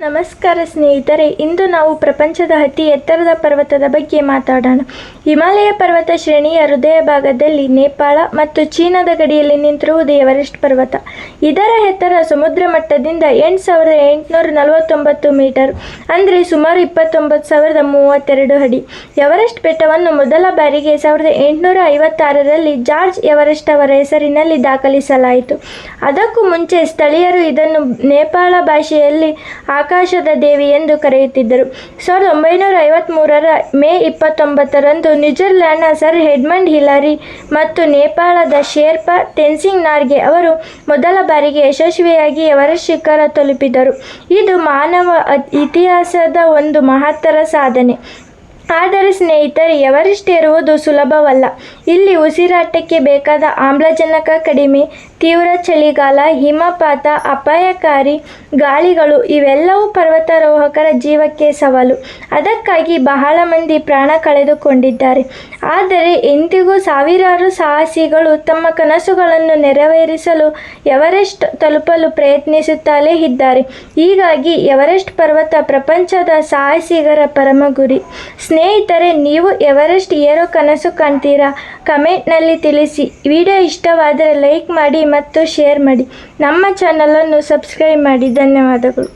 ನಮಸ್ಕಾರ ಸ್ನೇಹಿತರೆ ಇಂದು ನಾವು ಪ್ರಪಂಚದ ಅತಿ ಎತ್ತರದ ಪರ್ವತದ ಬಗ್ಗೆ ಮಾತಾಡೋಣ. ಹಿಮಾಲಯ ಪರ್ವತ ಶ್ರೇಣಿಯ ಹೃದಯ ಭಾಗದಲ್ಲಿ ನೇಪಾಳ ಮತ್ತು ಚೀನಾದ ಗಡಿಯಲ್ಲಿ ನಿಂತಿರುವುದು ಎವರೆಸ್ಟ್ ಪರ್ವತ. ಇದರ ಎತ್ತರ ಸಮುದ್ರ ಮಟ್ಟದಿಂದ ಎಂಟು ಸಾವಿರದ ಎಂಟುನೂರ ನಲವತ್ತೊಂಬತ್ತು ಮೀಟರ್, ಅಂದರೆ ಸುಮಾರು ಇಪ್ಪತ್ತೊಂಬತ್ತು ಸಾವಿರದ ಮೂವತ್ತೆರಡು ಅಡಿ. ಎವರೆಸ್ಟ್ ಬೆಟ್ಟವನ್ನು ಮೊದಲ ಬಾರಿಗೆ ಸಾವಿರದ ಎಂಟುನೂರ ಐವತ್ತಾರರಲ್ಲಿ ಜಾರ್ಜ್ ಎವರೆಸ್ಟ್ ಅವರ ಹೆಸರಿನಲ್ಲಿ ದಾಖಲಿಸಲಾಯಿತು. ಅದಕ್ಕೂ ಮುಂಚೆ ಸ್ಥಳೀಯರು ಇದನ್ನು ನೇಪಾಳ ಭಾಷೆಯಲ್ಲಿ ಆಕಾಶದ ದೇವಿ ಎಂದು ಕರೆಯುತ್ತಿದ್ದರು. ಸಾವಿರದ ಒಂಬೈನೂರ ಐವತ್ತ್ಮೂರರ ಮೇ ಇಪ್ಪತ್ತೊಂಬತ್ತರಂದು ನ್ಯೂಜಿಲೆಂಡ್ನ ಸರ್ ಹೆಡ್ಮಂಡ್ ಹಿಲಾರಿ ಮತ್ತು ನೇಪಾಳದ ಶೇರ್ಪಾ ತೆನ್ಸಿಂಗ್ ನಾರ್ಗೆ ಅವರು ಮೊದಲ ಬಾರಿಗೆ ಯಶಸ್ವಿಯಾಗಿ ಅವರ ಶಿಖರ ತಲುಪಿದರು. ಇದು ಮಾನವ ಇತಿಹಾಸದ ಒಂದು ಮಹತ್ತರ ಸಾಧನೆ. ಆದರೆ ಸ್ನೇಹಿತರೆ ಎವರೆಸ್ಟ್ ಏರುವುದು ಸುಲಭವಲ್ಲ. ಇಲ್ಲಿ ಉಸಿರಾಟಕ್ಕೆ ಬೇಕಾದ ಆಮ್ಲಜನಕ ಕಡಿಮೆ, ತೀವ್ರ ಚಳಿಗಾಲ, ಹಿಮಪಾತ, ಅಪಾಯಕಾರಿ ಗಾಳಿಗಳು, ಇವೆಲ್ಲವೂ ಪರ್ವತಾರೋಹಕರ ಜೀವಕ್ಕೆ ಸವಾಲು. ಅದಕ್ಕಾಗಿ ಬಹಳ ಮಂದಿ ಪ್ರಾಣ ಕಳೆದುಕೊಂಡಿದ್ದಾರೆ. ಆದರೆ ಇಂದಿಗೂ ಸಾವಿರಾರು ಸಾಹಸಿಗಳು ತಮ್ಮ ಕನಸುಗಳನ್ನು ನೆರವೇರಿಸಲು ಎವರೆಸ್ಟ್ ತಲುಪಲು ಪ್ರಯತ್ನಿಸುತ್ತಲೇ ಇದ್ದಾರೆ. ಹೀಗಾಗಿ ಎವರೆಸ್ಟ್ ಪರ್ವತ ಪ್ರಪಂಚದ ಸಾಹಸಿಗರ ಪರಮ ಗುರಿ ಸ್ನೇಹಿತರೆ, ನೀವು ಎವರೆಸ್ಟ್ ಏರೋ ಕನಸು ಕಾಣ್ತೀರಾ? ಕಮೆಂಟ್ನಲ್ಲಿ ತಿಳಿಸಿ. ವಿಡಿಯೋ ಇಷ್ಟವಾದರೆ ಲೈಕ್ ಮಾಡಿ ಮತ್ತು ಶೇರ್ ಮಾಡಿ. ನಮ್ಮ ಚಾನಲನ್ನು ಸಬ್ಸ್ಕ್ರೈಬ್ ಮಾಡಿ. ಧನ್ಯವಾದಗಳು.